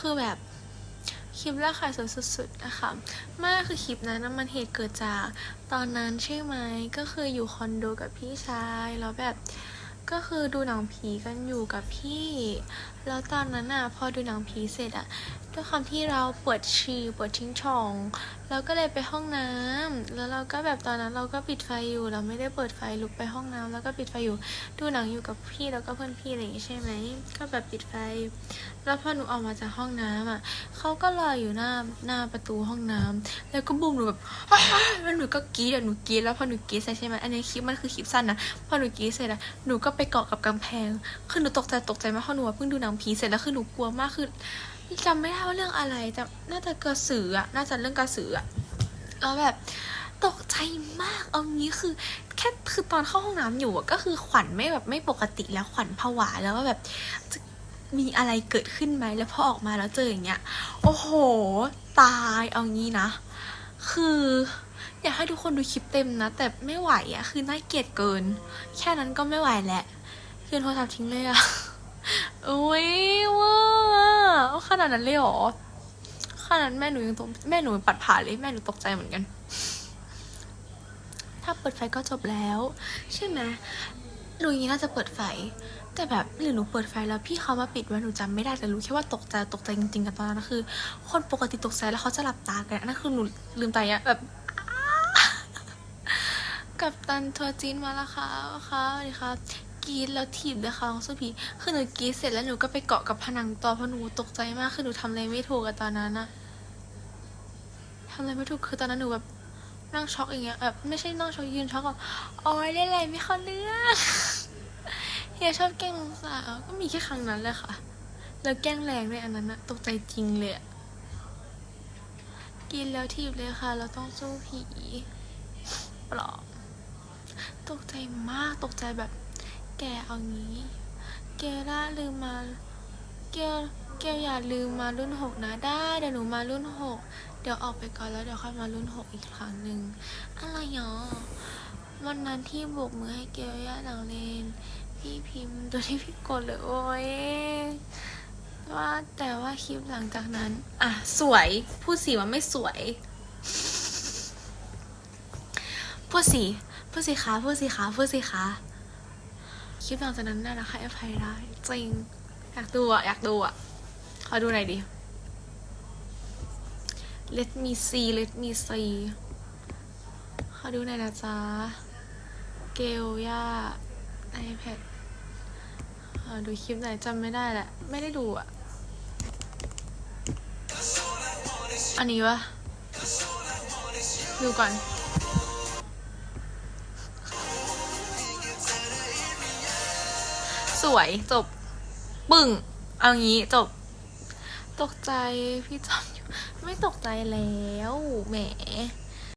คือแบบคลิปแรกขายสวยสุดๆนะคะมาคือคลิปนั้นมันเหตุเกิดจาก ตอนนั้นใช่ไหมก็คืออยู่คอนโดกับพี่ชายแล้วแบบ ก็คือดูหนังผีกันอยู่กับพี่ แล้วตอนนั้นอะพอดูหนังผีเสร็จอะด้วยความที่เราปวดฉี่ปวดทิ้งช่องเราก็เลยไปห้องน้ำแล้วเราก็แบบตอนนั้นเราก็ปิดไฟอยู่ เราไม่ได้เปิดไฟลุกไปห้องน้ำแล้วก็ปิดไฟอยู่ ดูหนังอยู่กับพี่แล้วก็เพื่อนพี่อะไรอย่างงี้ใช่ไหมก็แบบปิดไฟ แล้วพอหนูออกมาจากห้องน้ำอะเขาก็รออยู่หน้าหน้าประตูห้องน้ำแล้วก็บุ้มหนูแบบแล้วหนูก็กรีดหนูกรีดแล้วพอหนูกรีดเสร็จใช่ไหมอันนี้คลิปมันคือคลิปสั้นนะพอหนูกรีดเสร็จอะหนูก็ไปไปเกาะกับกำแพง คือหนูตกใจตกใจมากเพราะหนูเพิ่งดูหนังผีเสร็จแล้วคือหนูกลัวมากคือจำไม่ได้ว่าเรื่องอะไรจำน่าจะกระสืออะน่าจะเรื่องกระสืออะแล้วแบบตกใจมาก เอางี้คือ แค่คือตอนเข้าห้องน้ำอยู่อะก็คือขวัญไม่แบบไม่ปกติแล้วขวัญผวาแล้วว่าแบบจะมีอะไรเกิดขึ้นไหมแล้วพอออกมาแล้วเจออย่างเงี้ย โอ้โห ตายเอางี้นะ คือ อยากให้ทุกคนดูคลิปเต็มนะ แต่ไม่ไหวอะคือน่าเกลียดเกิน แค่นั้นก็ไม่ไหวแหละคืนโทรศัพท์ทิ้งเลยอะโอ้ยว้าขนาดนั้นเลยเหรอขนาดแม่หนูยังตกแม่หนูปัดผ่านเลยแม่หนูตกใจเหมือนกัน ถ้าเปิดไฟก็จบแล้ว ใช่ไหมหนูอย่างนี้น่าจะเปิดไฟ แต่แบบหรือหนูเปิดไฟแล้วพี่เขามาปิดไว้หนูจำไม่ได้แต่รู้แค่ว่าตกใจตกใจจริงๆกันตอนนั้นคือ คนปกติตกใจแล้วเขาจะหลับตากันนั่นคือหนูลืมตาอย่างแบบ กับตันทัวร์จีนมาแล้วค่ะค่ะสวัสดีค่ะกรีดแล้วถีบเลยค่ะน้องสุพีคือหนูกรีดเสร็จแล้วหนูก็ไปเกาะกับผนังต่อเพราะหนูตกใจมากคือหนูทำอะไรไม่ถูกอะตอนนั้นนะทำอะไรไม่ถูกคือตอนนั้นหนูแบบนั่งช็อกอย่างเงี้ยแบบไม่ใช่นั่งช็อกยืนช็อกแบบโอ๊ยเล่นอะไรไม่เข้าเรื่องเฮียชอบแกล้งน้องสาวก็มีแค่ครั้งนั้นเลยค่ะ แล้วแกล้งแรงด้วยอันนั้นอะตกใจจริงเลยกินแล้วทีบเลยค่ะ เราต้องสู้ผีปลอบ ตกใจมากตกใจแบบ แกเอางี้ แกล่าลืมมา แกแกอย่าลืมมารุ่นหกนะได้เดี๋ยวหนูมารุ่นหกเดี๋ยวออกไปก่อนแล้วเดี๋ยวค่อยมารุ่นหกอีกครั้งหนึ่งอะไรหรอวันนั้นที่โบกมือให้เกลย่าหลังเลนพี่พิมพ์ตัวที่พี่กดเลยโอ้ยว่าแต่ว่าคลิปหลังจากนั้น อะ สวย พูดสีว่าไม่สวย พูดสี พูดสีขาพูดสีขาพูดสีขาคลิปหลังจากนั้นน่ารักให้อภัยได้จริง อยากดูอะ อยากดูอะ ขอดูหน่อยดิ let me see let me see ขอดูหน่อยนะจ๊ะ เกลย่า iPad ขอดูคลิปไหนอยจำไม่ได้แหละ ไม่ได้ดูอะ อันนี้วะดูก่อน สวยจบ ปึ่ง เอางี้จบ ตกใจพี่จำอยู่ ไม่ตกใจแล้วแหม